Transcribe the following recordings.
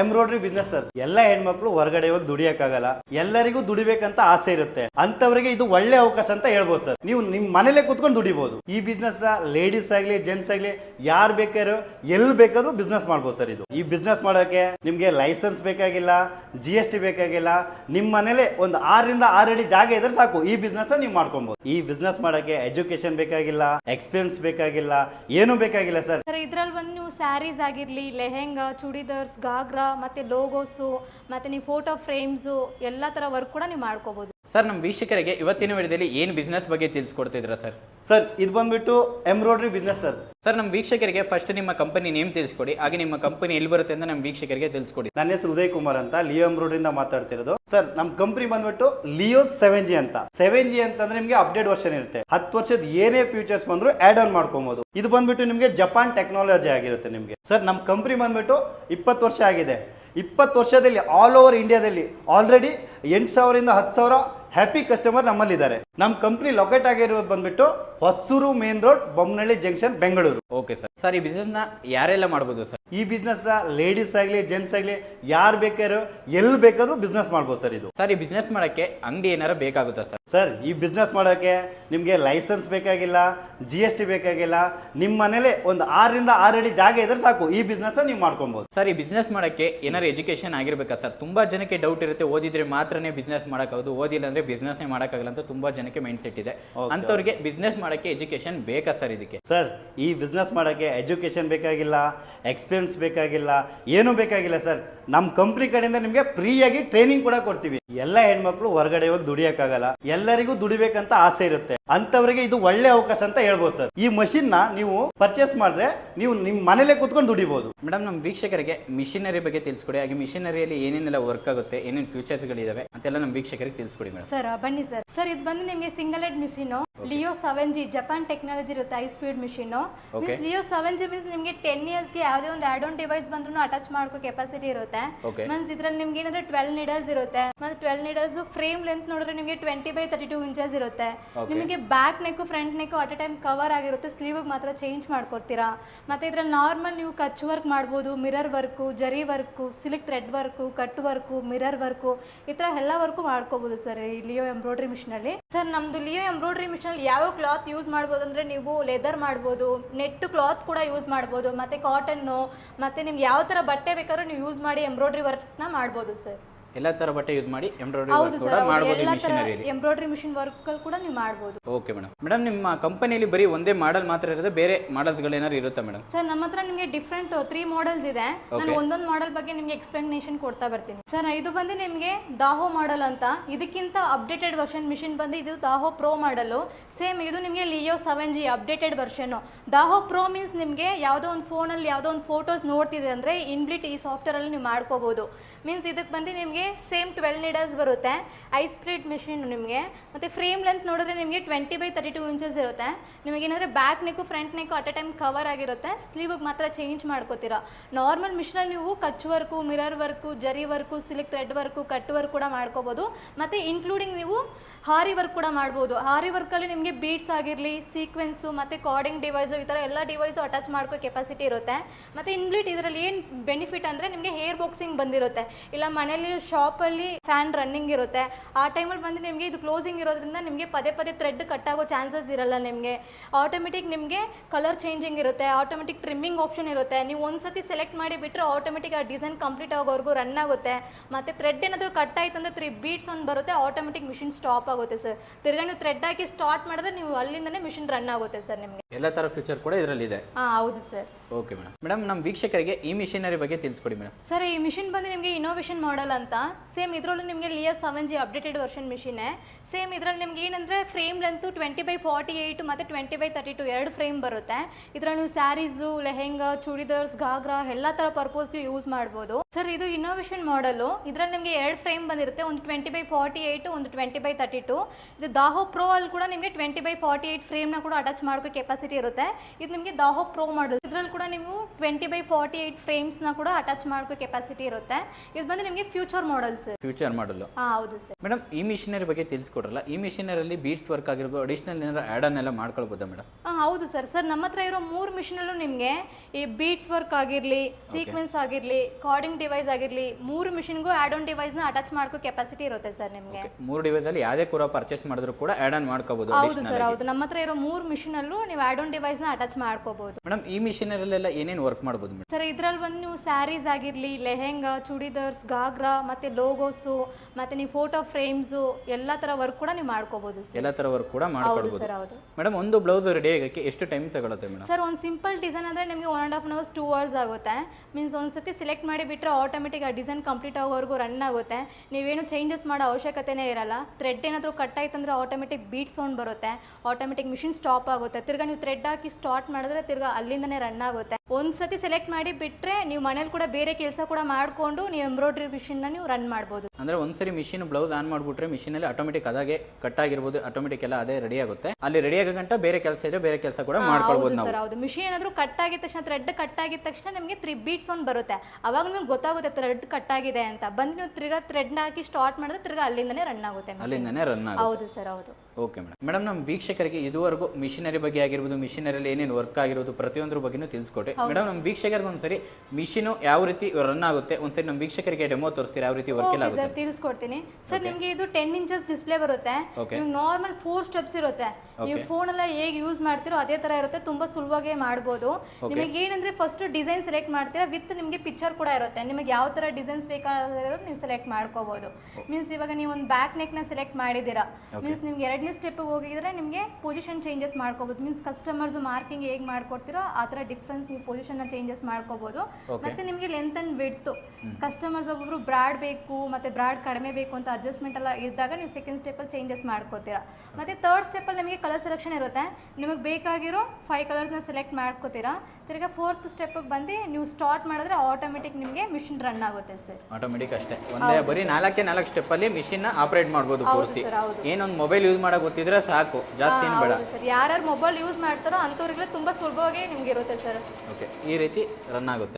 Embroidery business sir. ಎಲ್ಲ ಹೆಣ್ಮಕ್ಳು ಹೊರಗಡೆ ಹೋಗಿ ದುಡಿಯಕ್ಕಾಗಲ್ಲ. ಎಲ್ಲರಿಗೂ ದುಡಿಬೇಕಂತ ಆಸೆ ಇರುತ್ತೆ. ಅಂತವರಿಗೆ ಇದು ಒಳ್ಳೆ ಅವಕಾಶ ಅಂತ ಹೇಳ್ಬೋದು ಸರ್. ನೀವು ನಿಮ್ ಮನೇಲೆ ಕುತ್ಕೊಂಡು ದುಡಿಬಹುದು ಈ ಬಿಸ್ನೆಸ್ ಲೇಡೀಸ್ ಆಗ್ಲಿ ಜೆಂಟ್ಸ್ ಆಗ್ಲಿ, ಯಾರು ಬೇಕಾದ್ರೂ ಎಲ್ಲಿ ಬೇಕಾದ್ರೂ ಬಿಸ್ನೆಸ್ ಮಾಡ್ಬೋದು ಸರ್ ಇದು. ಈ ಬಿಸ್ನೆಸ್ ಮಾಡೋಕೆ ನಿಮ್ಗೆ ಲೈಸೆನ್ಸ್ ಬೇಕಾಗಿಲ್ಲ ಜಿ ಎಸ್ ಟಿ ಬೇಕಾಗಿಲ್ಲ, ನಿಮ್ ಮನೇಲೆ ಒಂದು ಆರರಿಂದ ಆರಡಿ ಜಾಗ ಇದ್ರೆ ಸಾಕು. ಈ ಬಿಸ್ನೆಸ್ ನೀವು ಮಾಡ್ಕೊಬಹುದು ಈ ಬಿಸ್ನೆಸ್ ಮಾಡೋಕೆ ಎಜುಕೇಶನ್ ಬೇಕಾಗಿಲ್ಲ ಎಕ್ಸ್ಪೀರಿಯನ್ಸ್ ಬೇಕಾಗಿಲ್ಲ, ಏನು ಬೇಕಾಗಿಲ್ಲ ಸರ್. ಇದ್ರಲ್ಲಿ ಬಂದು ನೀವು ಸ್ಯಾರೀಸ್ ಆಗಿರ್ಲಿ, ಲೆಹೆಂಗಾ, ಚೂಡಿದಾರ್ಸ್ ಗಾಗ್ರಾ ಮತ್ತು ಲೋಗೋಸು ಮತ್ತು ನೀವು ಫೋಟೋ ಫ್ರೇಮ್ಸು ಎಲ್ಲ ಥರ ವರ್ಕ್ ಕೂಡ ನೀವು ಮಾಡ್ಕೋಬೋದು. ಸರ್ ನಮ್ಮ ವೀಕ್ಷಕರಿಗೆ ಇವತ್ತಿನ ವಿಡಿಯೋದಲ್ಲಿ ಏನು ಬಿಸ್ನೆಸ್ ಬಗ್ಗೆ ತಿಳಿಸ್ಕೊಡ್ತಿದ್ದೀರಾ ಸರ್? ಸರ್ ಇದು ಬಂದ್ಬಿಟ್ಟು ಎಂಬ್ರಾಯ್ಡ್ರಿ ಬಿಸ್ನೆಸ್ ಸರ್. ಸರ್ ನಮ್ಮ ವೀಕ್ಷಕರಿಗೆ ಫಸ್ಟ್ ನಿಮ್ಮ ಕಂಪನಿ ನೇಮ್ ತಿಳಿಸ್ಕೊಡಿ. ಹಾಗೆ ನಿಮ್ಮ ಕಂಪನಿ ಎಲ್ಲಿ ಬರುತ್ತೆ ಅಂತ ನಮ್ಮ ವೀಕ್ಷಕರಿಗೆ ತಿಳಿಸ್ಕೊಡಿ. ನನ್ನ ಹೆಸರು ಉದಯ್ ಕುಮಾರ್ ಅಂತ ಲಿಯೋ ಎಂಬ್ರಾಯ್ಡ್ರಿಂದ ಮಾತಾಡ್ತಿರೋದು. ಸರ್ ನಮ್ಮ ಕಂಪನಿ ಬಂದ್ಬಿಟ್ಟು ಲಿಯೋ ಸೆವೆನ್ ಜಿ ಅಂತ. ಸೆವೆನ್ ಜಿ ಅಂತಂದ್ರೆ ನಿಮಗೆ ಅಪ್ಡೇಟ್ ವರ್ಷನ್ ಇರುತ್ತೆ. ಹತ್ತು ವರ್ಷದ ಏನೇ ಫ್ಯೂಚರ್ಸ್ ಬಂದ್ರು ಆಡ್ ಆನ್ ಮಾಡ್ಕೊಬಹುದು ಇದು ಬಂದ್ಬಿಟ್ಟು ನಿಮಗೆ ಜಪಾನ್ ಟೆಕ್ನಾಲಜಿ ಆಗಿರುತ್ತೆ ನಿಮಗೆ. ಸರ್ ನಮ್ಮ ಕಂಪನಿ ಬಂದ್ಬಿಟ್ಟು ಇಪ್ಪತ್ತು ವರ್ಷ ಆಗಿದೆ. ಇಪ್ಪತ್ತು ವರ್ಷದಲ್ಲಿ ಆಲ್ ಓವರ್ ಇಂಡಿಯಾದಲ್ಲಿ ಆಲ್ರೆಡಿ ಎಂಟು ಸಾವಿರದಿಂದ ಹತ್ತು ಸಾವಿರ ಹ್ಯಾಪಿ ಕಸ್ಟಮರ್ ನಮ್ಮಲ್ಲಿದ್ದಾರೆ. ನಮ್ಮ ಕಂಪ್ನಿ ಲೊಕೇಟ್ ಆಗಿರೋದು ಬಂದ್ಬಿಟ್ಟು Hosur main road Bommanahalli junction Bengaluru. Okay sir sir ಈ ಬಿಸ್ನೆಸ್ನ ಯಾರೆಲ್ಲ ಮಾಡ್ಬೋದು ಸರ್ ಈ ಬಿಸ್ನೆಸ್ ಲೇಡೀಸ್ ಆಗಲಿ ಜೆಂಟ್ಸ್ ಆಗಲಿ ಯಾರು ಬೇಕಾದ್ರೂ ಎಲ್ಲಿ ಬೇಕಾದ್ರೂ ಬಿಸ್ನೆಸ್ ಮಾಡ್ಬೋದು ಸರ್ ಇದು. ಸರ್ ಈ ಬಿಸ್ನೆಸ್ ಮಾಡೋಕ್ಕೆ ಅಂಗಡಿ ಏನಾರು ಬೇಕಾಗುತ್ತಾ ಸರ್ ಸರ್ ಈ ಬಿಸ್ನೆಸ್ ಮಾಡೋಕ್ಕೆ ನಿಮಗೆ ಲೈಸೆನ್ಸ್ ಬೇಕಾಗಿಲ್ಲ ಜಿ ಎಸ್ ಟಿ ಬೇಕಾಗಿಲ್ಲ ನಿಮ್ಮ ಮನೇಲಿ ಒಂದು ಆರರಿಂದ ಆರು ಅಡಿ ಜಾಗ ಇದ್ರೆ ಸಾಕು. ಈ ಬಿಸ್ನೆಸ್ ನೀವು ಮಾಡ್ಕೊಬೋದು. ಸರ್ ಈ ಬಿಸ್ನೆಸ್ ಮಾಡೋಕ್ಕೆ ಏನಾರು ಎಜುಕೇಶನ್ ಆಗಿರ್ಬೇಕಾ ಸರ್ ತುಂಬಾ ಜನಕ್ಕೆ ಡೌಟ್ ಇರುತ್ತೆ. ಓದಿದ್ರೆ ಮಾತ್ರನೇ ಬಿಸ್ನೆಸ್ ಮಾಡೋಕ್ಕಾಗೋದು ಓದಿಲ್ಲ ಅಂದ್ರೆ ಬಿಸ್ನೆಸ್ನೇ ಮಾಡಕ್ಕಾಗಲ್ಲ ಅಂತ ತುಂಬಾ ಜನಕ್ಕೆ ಮೈಂಡ್ ಸೆಟ್ ಇದೆ ಅಂತವ್ರಿಗೆ ಅಂಥವ್ರಿಗೆ ಬಿಸ್ನೆಸ್ ಮಾಡಕ್ಕೆ ಎಜುಕೇಷನ್ ಬೇಕಾ ಸರ್ ಇದಕ್ಕೆ? ಸರ್ ಈ ಬಿಸ್ನೆಸ್ ಮಾಡಕ್ಕೆ ಎಜುಕೇಶನ್ ಬೇಕಾಗಿಲ್ಲ ಎಕ್ಸ್ಪೀರಿಯನ್ಸ್ ಬೇಕಾಗಿಲ್ಲ ಏನೂ ಬೇಕಾಗಿಲ್ಲ ಸರ್ ನಮ್ಮ ಕಂಪ್ನಿ ಕಡೆಯಿಂದ ನಿಮಗೆ ಫ್ರೀಯಾಗಿ ಟ್ರೈನಿಂಗ್ ಕೂಡ ಕೊಡ್ತೀವಿ. ಎಲ್ಲ ಹೆಣ್ಮಕ್ಳು ಹೊರಗಡೆ ಹೋಗಿ ದುಡಿಯಕ್ಕಾಗಲ್ಲ. ಎಲ್ಲರಿಗೂ ದುಡಿಬೇಕಂತ ಆಸೆ ಇರುತ್ತೆ. ಅಂತವರಿಗೆ ಇದು ಒಳ್ಳೆ ಅವಕಾಶ ಅಂತ ಹೇಳ್ಬೋದು ಸರ್. ಈ ಮಷಿನ್ನ ನೀವು ಪರ್ಚೇಸ್ ಮಾಡಿದ್ರೆ ನೀವು ನಿಮ್ಮ ಮನೇಲೆ ಕುತ್ಕೊಂಡು ದುಡಿಬಹುದು ಮೇಡಮ್ ನಮ್ಮ ವೀಕ್ಷಕರಿಗೆ ಮಿಷಿನರಿ ಬಗ್ಗೆ ತಿಳಿಸ್ಕೊಡಿ. ಹಾಗೆ ಮಿಷಿನರಿಯಲ್ಲಿ ಏನೇನೆಲ್ಲ ವರ್ಕ್ ಆಗುತ್ತೆ ಏನೇನು ಫ್ಯೂಚರ್ಸ್ಗಳಿದಾವೆ ಅಂತೆಲ್ಲ ನಮ್ಮ ವೀಕ್ಷಕರಿಗೆ ತಿಳಿಸ್ಕೊಡಿ ಮೇಡಮ್. ಸರ್ ಬನ್ನಿ ಸರ್. ಸರ್ ಇದು ಬಂದು ನಿಮಗೆ single head machine Leo seven G Japan technology ಇರುತ್ತೆ high speed machine. Means Leo seven G means ನಿಮಗೆ ಟೆನ್ ಇಯರ್ಸ್ಗೆ ಯಾವುದೇ ಒಂದು ಆಡ್ ಆನ್ ಡಿವೈಸ್ ಬಂದ್ರೂ ಅಟ್ಯಾಚ್ ಮಾಡ್ಕೋ ಕೆಪಾಸಿಟಿ ಇರುತ್ತೆ. ಮನ್ಸ್ ಇದ್ರಲ್ಲಿ ನಿಮ್ಗೆ ಏನಂದ್ರೆ ಟ್ವೆಲ್ ನೀಡರ್ಸ್ ಇರುತ್ತೆ. ಮತ್ತೆ ಟ್ವೆಲ್ ನೀಡರ್ಸ್ ಫ್ರೇಮ್ ಲೆಂತ್ ನೋಡಿದ್ರೆ ನಿಮಗೆ twenty by thirty two inches ಇರುತ್ತೆ. ನಿಮಗೆ back neck front neck at a time cover ಆಗಿರುತ್ತೆ. ಸ್ಲೀವಿಗೆ ಮಾತ್ರ ಚೇಂಜ್ ಮಾಡ್ಕೊಡ್ತೀರಾ. ಮತ್ತೆ ಇದ್ರಲ್ಲಿ ನಾರ್ಮಲ್ ನೀವು ಕಚ್ ವರ್ಕ್ ಮಾಡ್ಬೋದು. Mirror work zari work silk thread work cut work mirror work ಈ ಥರ ಎಲ್ಲ ವರ್ಕು ಮಾಡ್ಕೋಬೋದು ಸರ್ ಈ ಲಿಯೋ ಎಂಬ್ರಾಯ್ಡ್ರಿ ಮಿಷಿನಲ್ಲಿ ಸರ್ ನಮ್ದು ಲಿಯೋ ಎಂಬ್ರಾಯ್ಡ್ರಿ ಮಿಷನಲ್ಲಿ ಯಾವ ಕ್ಲಾತ್ ಯೂಸ್ ಮಾಡ್ಬೋದು ಅಂದರೆ ನೀವು ಲೆದರ್ ಮಾಡ್ಬೋದು ನೆಟ್ ಕ್ಲಾತ್ ಕೂಡ ಯೂಸ್ ಮಾಡ್ಬೋದು, ಮತ್ತು ಕಾಟನ್ನು ಮತ್ತು ನಿಮ್ಗೆ ಯಾವ ಥರ ಬಟ್ಟೆ ಬೇಕಾದ್ರೂ ನೀವು ಯೂಸ್ ಮಾಡಿ ಎಂಬ್ರಾಯ್ಡ್ರಿ ವರ್ಕ್ನ ಮಾಡ್ಬೋದು ಸರ್ ಎಲ್ಲ ತರ ಬಟ್ಟೆ ಯೂಸ್ ಮಾಡಿ ಎಂಬ್ರಾಯ್ಡ್ರಿ ಹೌದು ವರ್ಕ್ ಕೂಡ ಸರ್ ಮಾಡ್ಬೋದು ಎಲ್ಲ ಥರ ಮಿಷಿನರಿಯಲ್ಲಿ ಎಂಬ್ರಾಯ್ಡ್ರಿ ಮಿಷಿನ್ ವರ್ಕ್ಗಳು ಕೂಡ ನೀವು ಮಾಡಬಹುದು ಓಕೆ ಮೇಡಮ್ ಮೇಡಮ್ ನಿಮ್ಮ ಕಂಪನಿಯಲ್ಲಿ ಬರೀ ಒಂದೇ ಮಾಡೆಲ್ ಮಾತ್ರ ಇರೋದು? ಬೇರೆ ಮಾಡಲ್ಸ್ಗಳು ಏನಾದ್ರು ಇರುತ್ತಾ ಮೇಡಮ್ ಸರ್ ನಮ್ಮ ಹತ್ರ ನಿಮಗೆ ಡಿಫ್ರೆಂಟ್ ತ್ರೀ ಮಾಡೆಲ್ಸ್ ಇದೆ. ನಾನು ಒಂದೊಂದು ಮಾಡೆಲ್ ಬಗ್ಗೆ ನಿಮಗೆ ಎಕ್ಸ್ಪ್ಲನೇಷನ್ ಕೊಡ್ತಾ ಬರ್ತೀನಿ. ಸರ್ ಇದು ಬಂದು ನಿಮಗೆ ದಾಹೋ ಮಾಡೆಲ್ ಅಂತ. ಇದಕ್ಕಿಂತ ಅಪ್ಡೇಟೆಡ್ ವರ್ಷನ್ ಮಿಷಿನ್ ಬಂದು ಇದು ದಾಹೋ ಪ್ರೋ ಮಾಡಲು ಸೇಮ್ ಇದು ನಿಮಗೆ Leo seven G updated version Dahao pro means ನಿಮಗೆ ಯಾವುದೋ ಒಂದು ಫೋನಲ್ಲಿ ಯಾವುದೋ ಒಂದು ಫೋಟೋಸ್ ನೋಡ್ತಿದೆ ಅಂದ್ರೆ ಇನ್ಬ್ಲಿಟ್ ಈ ಸಾಫ್ಟ್ವೇರಲ್ಲಿ ನೀವು ಮಾಡ್ಕೋಬೋದು. ಮೀನ್ಸ್ ಇದಕ್ಕೆ ಬಂದು ನಿಮಗೆ ಸೇಮ್ ಟ್ವೆಲ್ ನೀಡರ್ಸ್ ಬರುತ್ತೆ. ಐ ಸ್ಪ್ರೀಡ್ ಮಿಷಿನ್ ನಿಮಗೆ. ಮತ್ತು ಫ್ರೇಮ್ ಲೆಂತ್ ನೋಡಿದ್ರೆ ನಿಮಗೆ twenty by thirty two inches ಇರುತ್ತೆ. ನಿಮಗೆ ಏನಾದರೆ back neck front neck at a time cover ಆಗಿರುತ್ತೆ. ಸ್ಲೀವಿಗೆ ಮಾತ್ರ ಚೇಂಜ್ ಮಾಡ್ಕೋತೀರಾ. ನಾರ್ಮಲ್ ಮಿಷಿನಲ್ಲಿ ನೀವು Kutch work mirror work zari work silk thread work cut work ಕೂಡ ಮಾಡ್ಕೋಬೋದು. ಮತ್ತು ಇನ್ಕ್ಲೂಡಿಂಗ್ ನೀವು ಹಾರಿ ವರ್ಕ್ ಕೂಡ ಮಾಡ್ಬೋದು. ಹಾರಿ ವರ್ಕಲ್ಲಿ ನಿಮಗೆ ಬೀಟ್ಸ್ ಆಗಿರಲಿ ಸೀಕ್ವೆನ್ಸು ಮತ್ತು ಕಾರ್ಡಿಂಗ್ ಡಿವೈಸು ಈ ಥರ ಎಲ್ಲ ಡಿವೈಸು ಅಟ್ಯಾಚ್ ಮಾಡ್ಕೋ ಕೆಪಾಸಿಟಿ ಇರುತ್ತೆ. ಮತ್ತು ಇನ್ಬ್ಲಿಟ್ ಇದರಲ್ಲಿ ಏನು ಬೆನಿಫಿಟ್ ಅಂದರೆ ನಿಮಗೆ ಹೇರ್ ಬಾಕ್ಸಿಂಗ್ ಬಂದಿರುತ್ತೆ. ಇಲ್ಲ ಮನೇಲಿ ಶಾಪಲ್ಲಿ ಫ್ಯಾನ್ ರನ್ನಿಂಗ್ ಇರುತ್ತೆ. ಆ ಟೈಮಲ್ಲಿ ಬಂದು ನಿಮಗೆ ಇದು ಕ್ಲೋಸಿಂಗ್ ಇರೋದ್ರಿಂದ ನಿಮಗೆ ಪದೇ ಪದೇ ಥ್ರೆಡ್ ಕಟ್ ಆಗೋ ಚಾನ್ಸಸ್ ಇರಲ್ಲ ನಿಮಗೆ. ಆಟೋಮೆಟಿಕ್ ನಿಮಗೆ ಕಲರ್ ಚೇಂಜಿಂಗ್ ಇರುತ್ತೆ. ಆಟೋಮೆಟಿಕ್ ಟ್ರಿಮ್ಮಿಂಗ್ ಆಪ್ಷನ್ ಇರುತ್ತೆ. ನೀವು ಒಂದ್ಸತಿ ಸೆಲೆಕ್ಟ್ ಮಾಡಿ ಬಿಟ್ಟರೆ ಆಟೋಮೆಟಿಕ್ ಆ ಡಿಸೈನ್ ಕಂಪ್ಲೀಟ್ ಆಗೋವರೆಗೂ ರನ್ ಆಗುತ್ತೆ. ಮತ್ತು ಥ್ರೆಡ್ ಏನಾದರೂ ಕಟ್ ಆಯಿತು ಅಂದರೆ ತ್ರೀ ಬೀಟ್ಸ್ ಒಂದು ಬರುತ್ತೆ ಆಟೋಮೆಟಿಕ್ ಮಿಷಿನ್ ಸ್ಟಾಪ್ ಆಗುತ್ತೆ ಸರ್. ತಿರ್ಗಾ ನೀವು ಥ್ರೆಡ್ ಹಾಕಿ ಸ್ಟಾರ್ಟ್ ಮಾಡಿದ್ರೆ ನೀವು ಅಲ್ಲಿಂದನೇ ಮಿಷಿನ್ ರನ್ ಆಗುತ್ತೆ ಸರ್ ನಿಮಗೆ. ಎಲ್ಲ ತರ ಫ್ಯೂಚರ್ ಕೂಡ ಇದರಲ್ಲಿದೆ ಹಾ ಹೌದು ಸರ್. ಓಕೆ ಮೇಡಮ್ ಮೇಡಮ್ ನಮ್ಮ ವೀಕ್ಷಕರಿಗೆ ಈ ಮಿಷಿನರಿ ಬಗ್ಗೆ ತಿಳಿಸ್ಕೊಡಿ ಮೇಡಮ್ ಸರ್ ಈ ಮಿಷಿನ್ ಬಂದು ನಿಮಗೆ ಇನೋವೇಷನ್ ಮಾಡೆಲ್ ಅಂತ ಸೇಮ್ ಇದರಲ್ಲೂ ನಿಮಗೆ Leo seven G updated version ಮಿಷಿನೇ same ಇದರಲ್ಲಿ ನಿಮ್ಗೆ ಏನಂದ್ರೆ frame length twenty by forty eight ಮತ್ತು ಟ್ವೆಂಟಿ ಬೈ ತರ್ಟಿ ಟು ಎರಡು ಫ್ರೇಮ್ ಬರುತ್ತೆ. ಇದರಲ್ಲಿ ನೀವು ಸ್ಯಾರೀಸು ಲೆಹೆಂಗಾ ಚೂಡಿದಾರ್ಸ್ ಗಾಗ್ರಾ ಎಲ್ಲ ಥರ ಪರ್ಪಸ್ಗೆ ಯೂಸ್ ಮಾಡ್ಬೋದು. ಸರ್ ಇದು ಇನೋವೇಷನ್ ಮಾಡಲು ಇದರಲ್ಲಿ ನಿಮಗೆ ಎರಡು ಫ್ರೇಮ್ ಬಂದಿರುತ್ತೆ ಒಂದು ಟ್ವೆಂಟಿ ಬೈ ಫಾರ್ಟಿ ಏಯ್ಟ್ ಒಂದು ಟ್ವೆಂಟಿ ಬೈ ತರ್ಟಿ ಟು ಇದು ದಾಹೋ ಪ್ರೋ ಅಲ್ಲಿ ಕೂಡ ನಿಮಗೆ ಟ್ವೆಂಟಿ ಬೈ ಫಾರ್ಟಿ ಏಯ್ಟ್ ಫ್ರೇಮ್ನ ಕೂಡ ಅಟ್ಯಾಚ್ ಮಾಡ್ಕೋ ಕೆಪಾಸಿಟಿ ಕೆಪಾಸಿಟಿ ಇರುತ್ತೆ. ಇದು ನಿಮಗೆ ದಾಹೋ ಪ್ರೋ ಮಾಡಲ್ ಇದರಲ್ಲಿ ಕೂಡ ನೀವು ಟ್ವೆಂಟಿ ಬೈ ಫಾರ್ಟಿ ಫ್ರೇಮ್ಸ್ ಫ್ರೇಮ್ಸ್ನ ಕೂಡ ಅಟ್ಯಾಚ್ ಮಾಡ್ಕೋ ಕೆಪಾಸಿಟಿ ಇರುತ್ತೆ. ಇದು ಬಂದು ನಿಮಗೆ ಫ್ಯೂಚರ್ ಮಾಡಲ್ಸ್ ಫ್ಯೂಚರ್ ಮಾಡಲು ಹೌದು ಸರ್. ಮೇಡಮ್ ಈ ಮಿಷಿನರಿ ಬಗ್ಗೆ ತಿಳಿಸ್ಕೊಡ್ರಲ್ಲ ಈ ಮಿಷಿನರಲ್ಲಿ ಬೀಟ್ಸ್ ವರ್ಕ್ ಆಗಿರ್ಬೋದು ಅಡಿಷನಲ್ ಏನಾದ್ರು ಆ್ಯಡ್ ಆನ್ ಎಲ್ಲ ಮಾಡ್ಕೊಳ್ಬೋದಾ ಮೇಡಮ್ ಹೌದು ಸರ್. ಸರ್ ನಮ್ಮ ಹತ್ರ ಇರೋ ಮೂರು ಮಿಷಿನಲ್ಲೂ ನಿಮಗೆ ಈ ಬೀಟ್ಸ್ ವರ್ಕ್ ಆಗಿರಲಿ ಸೀಕ್ವೆನ್ಸ್ ಆಗಿರಲಿ ಕಾರ್ಡಿಂಗ್ ಡಿವೈಸ್ ಆಗಿರಲಿ ಮೂರು ಮಿಷಿನ್ಗೂ ಆ್ಯಡ್ ಆನ್ ಡಿವೈಸ್ನ ಅಟ್ಯಾಚ್ ಮಾಡ್ಕೋ ಕೆಪಾಸಿಟಿ ಇರುತ್ತೆ ಸರ್ ನಿಮಗೆ. ಮೂರು ಡಿವೈಸ್ ಅಲ್ಲಿ ಯಾವುದೇ ಕೂಡ ಪರ್ಚೇಸ್ ಮಾಡಿದ್ರು ಕೂಡ ಆ್ಯಡ್ ಆನ್ ಮಾಡ್ಕೋಬಹುದು ಹೌದು ಸರ್ ಹೌದು. ನಮ್ಮ ಹತ್ರ ಇರೋ ಮೂರು ಮಿಷಿನಲ್ಲೂ ನೀವು ಆ್ಯಡ್ ಆನ್ ಡಿವೈಸ್ನ ಅಟ್ಯಾಚ್ ಮಾಡ್ಕೋಬಹುದು ಮೇಡಮ್ ಈ ಮಿಷಿನ್ ಏನೇನು ವರ್ಕ್ ಮಾಡ್ಬೋದು ಮೇಡಮ್ ಸರ್ ಇದರಲ್ಲಿ ಬಂದು ನೀವು ಸ್ಯಾರೀಸ್ ಆಗಿರಲಿ ಲೆಹೆಂಗಾ ಚೂಡಿದರ್ಸ್ ಗಾಗ್ರಾ ಮತ್ತು ಲೋಗೋಸು ಮತ್ತು ನೀವು ಫೋಟೋ ಫ್ರೇಮ್ಸು ಎಲ್ಲ ಥರ ವರ್ಕ್ ಕೂಡ ನೀವು ಮಾಡ್ಕೋಬೋದು ಸರ್. ಎಲ್ಲ ಥರ ವರ್ಕ್ ಕೂಡ ಹೌದು ಸರ್ ಹೌದು. ಮೇಡಮ್ ಒಂದು ಬ್ಲೌಸ್ ರೆಡಿ ಆಗಕ್ಕೆ ಎಷ್ಟು ಟೈಮ್ ತಗೊಳುತ್ತೆ ಮೇಡಮ್ ಸರ್ ಒಂದು ಸಿಂಪಲ್ ಡಿಸೈನ್ ಅಂದರೆ ನಿಮಗೆ one and an hours two hours ಆಗುತ್ತೆ. ಮೀನ್ಸ್ ಒಂದು ಸತಿ ಸೆಲೆಕ್ಟ್ ಮಾಡಿ ಬಿಟ್ಟರೆ ಆಟೋಮೆಟಿಕ್ ಆ ಡಿಸೈನ್ ಕಂಪ್ಲೀಟ್ ಆಗೋವರೆಗೂ ರನ್ ಆಗುತ್ತೆ. ನೀವೇನು ಚೇಂಜಸ್ ಮಾಡೋ ಅವಶ್ಯಕತೆನೇ ಇರಲ್ಲ. ಥ್ರೆಡ್ ಏನಾದರೂ ಕಟ್ ಆಯ್ತಂದ್ರೆ ಆಟೋಮ್ಯಾಟಿಕ್ ಆಟೋಮೆಟಿಕ್ ಬೀಟ್ ಸೌಂಡ್ ಬರುತ್ತೆ. ಆಟೋಮೆಟಿಕ್ ಮಿಷಿನ್ ಸ್ಟಾಪ್ ಆಗುತ್ತೆ. ತಿರ್ಗಾ ನೀವು ಥ್ರೆಡ್ ಹಾಕಿ ಸ್ಟಾರ್ಟ್ ಮಾಡಿದ್ರೆ ತಿರ್ಗಾ ಅಲ್ಲಿಂದನೇ ರನ್ ಆಗುತ್ತೆ. ಒಂದು ಸತಿ ಸೆಲೆಕ್ಟ್ ಮಾಡಿ ಬಿಟ್ಟರೆ ನೀವು ಮನೇಲಿ ಕೂಡ ಬೇರೆ ಕೆಲಸ ಕೂಡ ಮಾಡಿಕೊಂಡು ನೀವು ಎಂಬ್ರಾಯ್ಡ್ರಿ ಮಿಷಿನ್ನ ನೀವು ರನ್ ಮಾಡ್ಬೋದು. ಅಂದ್ರೆ ಒಂದ್ಸರಿ ಮಿಷಿನ್ ಬ್ಲೌಸ್ ಆನ್ ಮಾಡ್ಬಿಟ್ರೆ ಮಿಷಿನಲ್ಲಿ ಆಟೋಮೆಟಿಕ್ ಅದಾಗೆ ಕಟ್ ಆಗಿರ್ಬೋದು ಆಟೋಮೆಟಿಕ್ ಎಲ್ಲ ಅದೇ ರೆಡಿ ಆಗುತ್ತೆ. ಅಲ್ಲಿ ರೆಡಿ ಆಗೋ ಗಂಟ ಬೇರೆ ಕೆಲಸ ಇದ್ರೆ ಬೇರೆ ಕೆಲಸ ಕೂಡ ಮಾಡ್ಕೊಳ್ಬೋದು ನಾವು. ಸರ್ ಹೌದು. ಮಿಷಿನ್ ಏನಾದರೂ ಕಟ್ ಆಗಿದ ತಕ್ಷಣ ಥ್ರೆಡ್ ಕಟ್ ಆಗಿದ ತಕ್ಷಣ ನಿಮಗೆ ತ್ರೀ ಬೀಟ್ಸ್ ಒಂದು ಬರುತ್ತೆ. ಅವಾಗ ನಿಮಗೆ ಗೊತ್ತಾಗುತ್ತೆ ಥ್ರೆಡ್ ಕಟ್ ಆಗಿದೆ ಅಂತ. ಬಂದು ನೀವು ತಿರ್ಗಾ ಥ್ರೆಡ್ನ ಹಾಕಿ ಸ್ಟಾರ್ಟ್ ಮಾಡಿದ್ರೆ ತಿರ್ಗಾ ಅಲ್ಲಿಂದನೇ ರನ್ ಆಗುತ್ತೆ. ಅಲ್ಲಿಂದನೇ ರನ್ ಆಗುತ್ತೆ. ಹೌದು ಸರ್ ಹೌದು. ಓಕೆ ಮೇಡಮ್ ಮೇಡಮ್ ನಮ್ಮ ವೀಕ್ಷಕರಿಗೆ ಇದುವರೆಗೂ ಮಿಷಿನರಿ ಬಗ್ಗೆ ಆಗಿರ್ಬೋದು ಮಿಷಿನರಿಯಲ್ಲಿ ಏನೇನು ವರ್ಕ್ ಆಗಿರೋದು ಪ್ರತಿಯೊಂದ್ರ ಬಗ್ಗೆನೂ ತಿಳಿಸ್ಕೊಟ್ರಿ ಮೇಡಮ್ ನಮ್ಮ ವೀಕ್ಷಕರಿಗೆ ಒಂದ್ಸರಿ ಮಿಷಿನ್ ಯಾವ ರೀತಿ ರನ್ ಆಗುತ್ತೆ ಒಂದ್ಸರಿ ನಮ್ಮ ವೀಕ್ಷಕರಿಗೆ ಡೆಮೋ ತೋರಿಸ್ತೀರಾ ಯಾವ ರೀತಿ ವರ್ಕ್ ಎಲ್ಲ ಓಕೆ ಆಗುತ್ತೆ? ಸರ್ ತಿಳಿಸ್ಕೊಡ್ತೀನಿ. ಸರ್ ನಿಮ್ಗೆ ಇದು ಟೆನ್ ಇಂಚಸ್ ಡಿಸ್ಪ್ಲೇ ಬರುತ್ತೆ. Okay. ನಿಮ್ಗೆ ನಾರ್ಮಲ್ ಫೋರ್ ಸ್ಟೆಪ್ಸ್ ಇರುತ್ತೆ. ನೀವು ಫೋನ್ ಎಲ್ಲ ಹೇಗೆ ಯೂಸ್ ಮಾಡ್ತೀರೋ ಅದೇ ತರ ಇರುತ್ತೆ ತುಂಬಾ ಸುಲಭವಾಗಿ ಮಾಡ್ಬೋದು. ನಿಮಗೆ ಏನಂದ್ರೆ ಫಸ್ಟ್ ಡಿಸೈನ್ ಸೆಲೆಕ್ಟ್ ಮಾಡ್ತೀರಾ ವಿತ್ ನಿಮಗೆ ಪಿಕ್ಚರ್ ಕೂಡ ಇರುತ್ತೆ. ನಿಮಗೆ ಯಾವ ತರ ಡಿಸೈನ್ಸ್ ಬೇಕಾಗಿರೋದು ನೀವು ಸೆಲೆಕ್ಟ್ ಮಾಡ್ಕೋಬಹುದು ಮೀನ್ಸ್ ಇವಾಗ ನೀವು ಒಂದು ಬ್ಯಾಕ್ ನೆಕ್ನ ಸೆಲೆಕ್ಟ್ ಮಾಡಿದೀರಾ ಮೀನ್ಸ್ ನಿಮ್ಗೆ ಎರಡನೇ ಸ್ಟೆಪ್ ಹೋಗಿದ್ರೆ ನಿಮಗೆ ಪೊಸಿಷನ್ ಚೇಂಜಸ್ ಮಾಡ್ಕೋಬಹುದು ಮೀನ್ಸ್ ಕಸ್ಟಮರ್ಸ್ ಮಾರ್ಕಿಂಗ್ ಹೇಗೆ ಮಾಡ್ಕೊಡ್ತೀರೋ ಆ ತರ ಡಿಫ್ರೆನ್ಸ್ ನೀವು ಪೊಸಿಷನ್ ಚೇಂಜಸ್ ಮಾಡ್ಕೋಬಹುದು ಮತ್ತೆ ನಿಮಗೆ ಲೆಂತ್ ಅಂಡ್ ವಿಡ್ತು ಕಸ್ಟಮರ್ಸ್ ಒಬ್ಬೊಬ್ರು ಬ್ರಾಡ್ ಬೇಕು ಮತ್ತೆ ಬ್ರಾಡ್ ಕಡಿಮೆ ಬೇಕು ಅಂತ ಅಡ್ಜಸ್ಟ್ಮೆಂಟ್ ಎಲ್ಲ ಇದ್ದಾಗ ನೀವು ಸೆಕೆಂಡ್ ಸ್ಟೆಪ್ಪಲ್ಲಿ ಚೇಂಜಸ್ ಮಾಡ್ಕೋತೀರಾ. ಮತ್ತೆ ಥರ್ಡ್ ಸ್ಟೆಪ್ಪಲ್ಲಿ ನಿಮಗೆ ಕಲರ್ ಸೆಲೆಕ್ಷನ್ ಇರುತ್ತೆ. ನಿಮಗೆ ಬೇಕಾಗಿರೋ ಫೈವ್ ಕಲರ್ಸ್ನ ಸೆಲೆಕ್ಟ್ ಮಾಡ್ಕೋತೀರಾ. ತಿರ್ಗಾ ಫೋರ್ತ್ ಸ್ಟೆಪ್ಪಿಗೆ ಬಂದು ನೀವು ಸ್ಟಾರ್ಟ್ ಮಾಡಿದ್ರೆ ಆಟೋಮೆಟಿಕ್ ನಿಮಗೆ ಮಿಷಿನ್ ರನ್ ಆಗುತ್ತೆ ಸರ್ ಆಟೋಮೆಟಿಕ್ ಅಷ್ಟೇ. ಒಂದೇ ಬರೀ ನಾಲ್ಕೇ ನಾಲ್ಕು ಸ್ಟೆಪ್ ಅಲ್ಲಿ ಮಿಷಿನ್ ಆಪರೇಟ್ ಮಾಡ್ಬೋದು ಹೌದು ಪೂರ್ತಿ. ಏನೊಂದು ಮೊಬೈಲ್ ಯೂಸ್ ಮಾಡಕ್ ಗೊತ್ತಿದ್ರೆ ಸಾಕು. ಜಾಸ್ತಿ ಏನು ಬೇಡ. ಸರ್ ಯಾರ್ಯಾರು ಮೊಬೈಲ್ ಯೂಸ್ ಮಾಡ್ತಾರೋ ಅಂತವ್ರಿಗೆ ತುಂಬಾ ಸುಲಭವಾಗಿ ನಿಮ್ಗೆ ಇರುತ್ತೆ ಸರ್ ಓಕೆ, ಈ ರೀತಿ ರನ್ ಆಗುತ್ತೆ.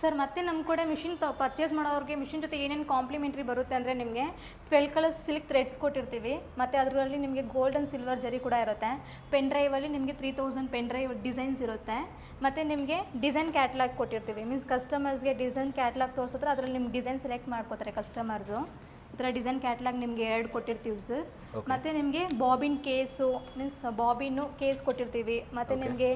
ಸರ್, ಮತ್ತೆ ನಮ್ಮ ಕಡೆ ಮಿಷಿನ್ ತ ಪರ್ಚೇಸ್ ಮಾಡೋರಿಗೆ ಮಿಷಿನ್ ಜೊತೆ ಏನೇನು ಕಾಂಪ್ಲಿಮೆಂಟ್ರಿ ಬರುತ್ತೆ ಅಂದರೆ ನಿಮಗೆ ಟ್ವೆಲ್ ಕಲರ್ಸ್ ಸಿಲ್ಕ್ ಥ್ರೆಡ್ಸ್ ಕೊಟ್ಟಿರ್ತೀವಿ. ಮತ್ತು ಅದರಲ್ಲಿ ನಿಮಗೆ ಗೋಲ್ಡ್ ಆ್ಯಂಡ್ ಸಿಲ್ವರ್ ಜರಿ ಕೂಡ ಇರುತ್ತೆ. ಪೆನ್ ಡ್ರೈವಲ್ಲಿ ನಿಮಗೆ three thousand pen drive designs ಇರುತ್ತೆ. ಮತ್ತು ನಿಮಗೆ ಡಿಸೈನ್ ಕ್ಯಾಟ್ಲಾಗ್ ಕೊಟ್ಟಿರ್ತೀವಿ. ಮೀನ್ಸ್ ಕಸ್ಟಮರ್ಸ್ಗೆ ಡಿಸೈನ್ ಕ್ಯಾಟ್ಲಾಗ್ ತೋರಿಸಿದ್ರೆ ಅದರಲ್ಲಿ ನಿಮ್ಗೆ ಡಿಸೈನ್ ಸೆಲೆಕ್ಟ್ ಮಾಡ್ಕೋತಾರೆ ಕಸ್ಟಮರ್ಸು ಥರ ಡಿಸೈನ್ ಕ್ಯಾಟ್ಲಾಗ್ ನಿಮಗೆ ಎರಡು ಕೊಟ್ಟಿರ್ತೀವಿ ಸರ್. ಮತ್ತು ನಿಮಗೆ ಬಾಬಿನ್ ಕೇಸು ಮೀನ್ಸ್ ಬಾಬಿನ್ನು ಕೇಸ್ ಕೊಟ್ಟಿರ್ತೀವಿ. ಮತ್ತು ನಿಮಗೆ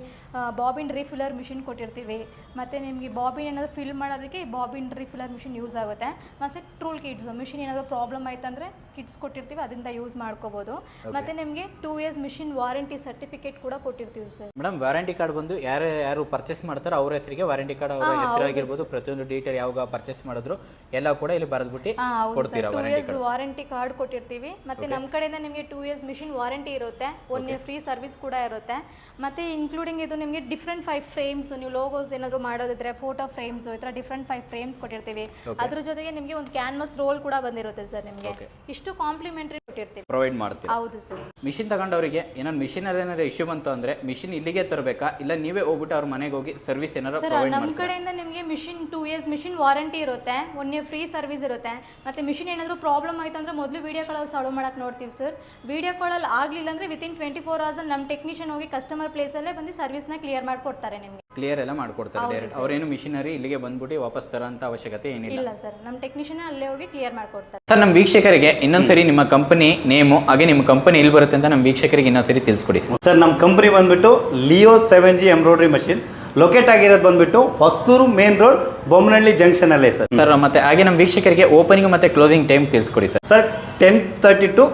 ಬಾಬಿನ್ ರೀಫಿಲ್ಲರ್ ಮಿಷಿನ್ ಕೊಟ್ಟಿರ್ತೀವಿ. ಮತ್ತು ನಿಮಗೆ ಬಾಬಿನ್ ಏನಾದರೂ ಫಿಲ್ ಮಾಡೋದಕ್ಕೆ ಬಾಬಿನ್ ರೀಫಿಲ್ಲರ್ ಮಿಷಿನ್ ಯೂಸ್ ಆಗುತ್ತೆ. ಮತ್ತು ಟ್ರೂಲ್ ಕಿಡ್ಸು ಮಿಷಿನ್ ಏನಾದರೂ ಪ್ರಾಬ್ಲಮ್ ಆಯ್ತಂದರೆ ಕಿಟ್ಸ್ ಕೊಟ್ಟಿರ್ತೀವಿ ಅದರಿಂದ ಯೂಸ್ ಮಾಡ್ಕೋಬೋದು. ಮತ್ತು ನಿಮಗೆ two years machine warranty certificate ಕೂಡ ಕೊಟ್ಟಿರ್ತೀವಿ ಸರ್. ಮೇಡಮ್ ವಾರಂಟಿ ಕಾರ್ಡ್ ಬಂದು ಯಾರು ಯಾರು ಪರ್ಚೇಸ್ ಮಾಡ್ತಾರೋ ಅವ್ರ ಹೆಸರಿಗೆ ವಾರಂಟಿ ಕಾರ್ಡ್ ಅವರ ಹೆಸರಾಗಿರ್ಬೋದು. ಪ್ರತಿಯೊಂದು ಡೀಟೇಲ್ ಯಾವಾಗ ಪರ್ಚೇಸ್ ಮಾಡಿದ್ರು ಎಲ್ಲ ಕೂಡ ಇಲ್ಲಿ ಬರೆದ್ಬಿಟ್ಟು ಕೊಡ್ತೀರಾ ಇಯರ್ಸ್ ವಾರಂಟಿ ಕಾರ್ಡ್ ಕೊಟ್ಟಿರ್ತೀವಿ. ಮತ್ತೆ ನಮ್ಮ ಕಡೆಯಿಂದ ನಿಮಗೆ ಟೂ ಇಯರ್ಸ್ ಮಿಷಿನ್ ವಾರಂಟಿ ಇರುತ್ತೆ. ಒನ್ ಇಯರ್ ಫ್ರೀ ಸರ್ವಿಸ್ ಕೂಡ ಇರುತ್ತೆ. ಮತ್ತೆ ಇನ್ಕ್ಲೂಡಿಂಗ್ ಇದು ನಿಮಗೆ ಡಿಫ್ರೆಂಟ್ ಫೈವ್ ಫ್ರೇಮ್ಸ್ ನೀವು ಲೋಗೋಸ್ ಏನಾದರೂ ಮಾಡೋದಿದ್ರೆ ಫೋಟೋ ಫ್ರೇಮ್ಸ್ ಈ ಥರ ಡಿಫ್ರೆಂಟ್ ಫೈವ್ ಫ್ರೇಮ್ಸ್ ಕೊಟ್ಟಿರ್ತೀವಿ. ಅದ್ರ ಜೊತೆಗೆ ನಿಮಗೆ ಒಂದು ಕ್ಯಾನ್ವಸ್ ರೋಲ್ ಕೂಡ ಬಂದಿರುತ್ತೆ ಸರ್ ನಿಮಗೆ. ಇಷ್ಟು ಕಾಂಪ್ಲಿಮೆಂಟ್ರಿ ಕೊಟ್ಟಿರ್ತೀವಿ. ಪ್ರೊವೈಡ್ ಮಾಡ್ತೀವಿ ಹೌದು ಸರ್. ಮಿಷಿನ್ ತಗೊಂಡವರಿಗೆ ಏನಾದ್ರು ಮಿಷಿನ್ ಏನಾದ್ರು ಇಶ್ಯೂ ಬಂತು ಅಂದ್ರೆ ಮಿಷಿನ್ ಇಲ್ಲಿಗೆ ತರಬೇಕಾ? ಇಲ್ಲ ನೀವೇ ಹೋಗ್ಬಿಟ್ಟು ಅವ್ರ ಮನೆಗೆ ಹೋಗಿ ಸರ್ವಿಸ್ ಏನಾದ್ರು ಸರ್ ಪ್ರೊವೈಡ್ ನಮ್ಮ ಮಾಡ್ತೀರಾ? ಕಡೆಯಿಂದ ನಿಮಗೆ machine two years machine warranty ಇರುತ್ತೆ. ಒನ್ ಇಯರ್ ಫ್ರೀ ಸರ್ವಿಸ್ ಇರುತ್ತೆ. ಮತ್ತೆ ಮಿಷಿನ್ ಏನಾದ್ರು ಪ್ರಾಬ್ಲಮ್ ಆಯ್ತು ಅಂದ್ರೆ ಮೊದಲು ವಿಡಿಯೋ ಕಾಲಲ್ಲಿ ಸಾಲ್ವ್ ಮಾಡಕ್ ನೋಡ್ತೀವಿ ಸರ್. ವೀಡಿಯೋ ಕಾಲಲ್ಲಿ ಆಗಲಿಲ್ಲ ಅಂದ್ರೆ ವಿತಿನ್ ಟ್ವೆಂಟಿ ಫೋರ್ ಅವರ್ಸಲ್ಲಿ ನಮ್ಮ ಟೆಕ್ನಿಷಿಯನ್ ಹೋಗಿ ಕಸ್ಟಮರ್ ಪ್ಲೇಸಲ್ಲೇ ಬಂದು ಸರ್ವಿಸ್ನ ಕ್ಲಿಯರ್ ಮಾಡಿಕೊಡ್ತಾರೆ ನಿಮಗೆ. ಕ್ಲಿಯರ್ ಎಲ್ಲ ಮಾಡ್ಕೊಡ್ತಾರೆ. ಡೈರೆಕ್ಟ್ ಅವ್ರೇನು ಮಿಷಿನರಿ ಇಲ್ಲಿಗೆ ಬಂದ್ಬಿಟ್ಟು ವಾಪಸ್ ತರೋಂಥ ಅವಶ್ಯಕತೆ ಏನಿಲ್ಲ. ಇಲ್ಲ ಸರ್ ನಮ್ಮ ಟೆಕ್ನಿಷಿಯನ್ ಅಲ್ಲೇ ಹೋಗಿ ಕ್ಲಿಯರ್ ಮಾಡ್ಕೊಡ್ತಾರೆ. ಸರ್ ನಮ್ಮ ವೀಕ್ಷಕರಿಗೆ ಇನ್ನೊಂದ್ಸರಿ ನಿಮ್ಮ ಕಂಪನಿ ನೇಮು ಹಾಗೆ ನಿಮ್ಮ ಕಂಪನಿ ಎಲ್ಲಿ ಬರುತ್ತೆ ಅಂತ ನಮ್ಮ ವೀಕ್ಷಕರಿಗೆ ಇನ್ನೊಂದ್ಸರಿ ತಿಳಿಸ್ಕೊಡಿ. ಸರ್ ಸರ್ ನಮ್ಮ ಕಂಪನಿ ಬಂದ್ಬಿಟ್ಟು Leo seven G embroidery machine locate ಆಗಿರೋದು ಬಂದ್ಬಿಟ್ಟು Hosur main road Bommanahalli junction ಅಲ್ಲೇ ಸರ್ ಸರ್ ಮತ್ತೆ ಹಾಗೆ ನಮ್ಮ ವೀಕ್ಷಕರಿಗೆ ಓಪನಿಂಗ್ ಮತ್ತೆ ಕ್ಲೋಸಿಂಗ್ ಟೈಮ್ ತಿಳಿಸ್ಕೊಡಿ sir sir ten thirty to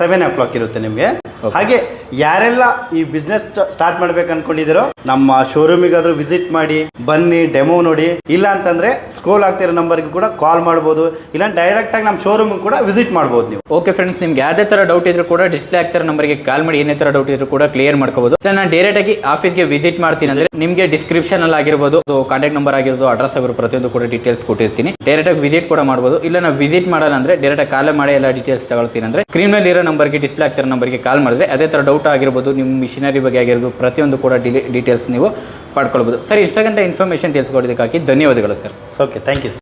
seven o'clock ಇರುತ್ತೆ ನಿಮಗೆ. ಹಾಗೆ ಯಾರೆಲ್ಲ ಈ ಬಿಸ್ನೆಸ್ ಸ್ಟಾರ್ಟ್ ಮಾಡ್ಬೇಕು ಅನ್ಕೊಂಡಿದ್ದೀರೋ ನಮ್ಮ ಶೋರೂಮಿಗಾದ್ರೂ ವಿಸಿಟ್ ಮಾಡಿ ಬನ್ನಿ ಡೆಮೋ ನೋಡಿ. ಇಲ್ಲ ಅಂತಂದ್ರೆ ಸ್ಕ್ರೋಲ್ ಆಗ್ತಿರೋ ನಂಬರ್ಗೆ ಕೂಡ ಕಾಲ್ ಮಾಡ್ಬೋದು. ಇಲ್ಲ ಡೈರೆಕ್ಟ್ ಆಗಿ ನಮ್ಮ ಶೋರೂಮ್ ಕೂಡ ವಿಸಿಟ್ ಮಾಡ್ಬೋದು ನೀವು. ಓಕೆ ಫ್ರೆಂಡ್ಸ್ ನಿಮ್ಗೆ ಯಾವುದೇ ತರ ಡೌಟ್ ಇದ್ರೂ ಕೂಡ ಡಿಸ್ಪ್ಲೇ ಆಗ್ತಿರೋ ನಂಬರ್ಗೆ ಕಾಲ್ ಮಾಡಿ. ಏನೇ ತರ ಡೌಟ್ ಇದ್ರೂ ಕೂಡ ಕ್ಲಿಯರ್ ಮಾಡ್ಕೋಬಹುದು ಇಲ್ಲ ನಾನು ಡೈರೆಕ್ಟ್ ಆಗಿ ಆಫೀಸ್ಗೆ ವಿಸಿಟ್ ಮಾಡ್ತೀನಿ ಅಂದ್ರೆ ನಿಮಗೆ ಡಿಸ್ಕ್ರಿಪ್ಷನ್ ಅಲ್ಲಿ ಆಗಿರ್ಬೋದು ಕಾಂಟ್ಯಾಕ್ಟ್ ನಂಬರ್ ಆಗಿರ್ಬೋದು ಅಡ್ರೆಸ್ ಆಗಿರೋ ಪ್ರತಿಯೊಂದು ಕೂಡ ಡೀಟೇಲ್ಸ್ ಕೊಟ್ಟಿರ್ತೀನಿ. ಡೈರೆಕ್ಟ್ ಆಗಿ ವಿಸಿಟ್ ಕೂಡ ಮಾಡ್ಬೋದು. ಇಲ್ಲ ನಾವು ವಿಸಿಟ್ ಮಾಡಲ್ಲ ಅಂದ್ರೆ ಡೈರೆಕ್ಟ್ ಆಗಿ ಕಾಲ್ ಮಾಡಿ ಎಲ್ಲ ಡೀಟೇಲ್ಸ್ ತಗೊಳ್ತೀನಿ ಅಂದ್ರೆ ಸ್ಕ್ರೀನ್ ಮೇಲೆ ಇರೋ ನಂಬರ್ಗೆ ಡಿಸ್ಪ್ಲೇ ಆಗ್ತಿರೋ ನಂಬರ್ಗೆ ಕಾಲ್ ಮಾಡಿದ್ರೆ ಅದೇ ಥರ ಡೌಟ್ ಆಗಿರ್ಬೋದು, ನಿಮ್ಮ ಮಿಷಿನರಿ ಬಗ್ಗೆ ಆಗಿರ್ಬೋದು, ಪ್ರತಿಯೊಂದು ಕೂಡ ಡೀಟೇಲ್ಸ್ ನೀವು ಪಡ್ಕೊಳ್ಬೋದು. ಸರ್ ಇಷ್ಟ ಗಂಟೆ ಇನ್ಫಾರ್ಮೇಷನ್ ತಿಳಿಸ್ಕೊಡೋದಕ್ಕಾಗಿ ಧನ್ಯವಾದಗಳು ಸರ್ ಓಕೆ ಥ್ಯಾಂಕ್ ಯು